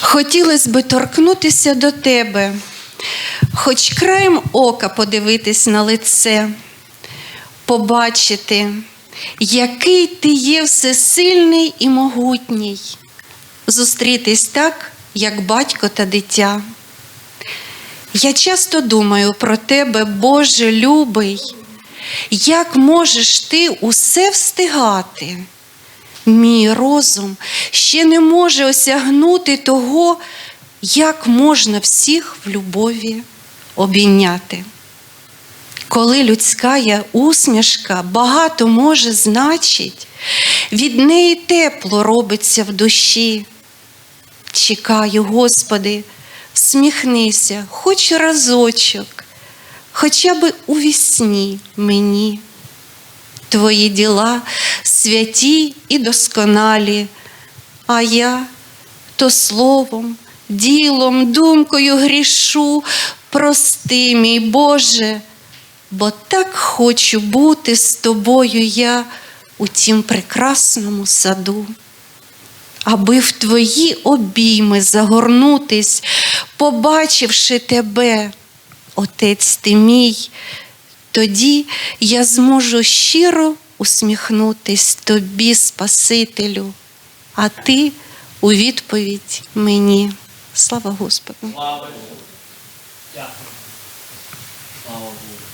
Хотілося би торкнутися до тебе, хоч краєм ока подивитись на лице, побачити, який ти є всесильний і могутній, зустрітись так, як батько та дитя. Я часто думаю про тебе, Боже любий, як можеш ти усе встигати? Мій розум ще не може осягнути того, як можна всіх в любові обійняти. Коли людська є усмішка багато може значить, від неї тепло робиться в душі. Чекаю, Господи, всміхнися хоч разочок, хоча би у вісні мені. Твої діла святі і досконалі, а я то словом, ділом, думкою грішу, прости, мій Боже, бо так хочу бути з тобою я у тім прекрасному саду. Аби в твої обійми загорнутись, побачивши тебе, Отець ти мій, тоді я зможу щиро усміхнутись тобі, Спасителю, а ти у відповідь мені. Слава Господу! Слава Богу. Дякую. Слава Богу.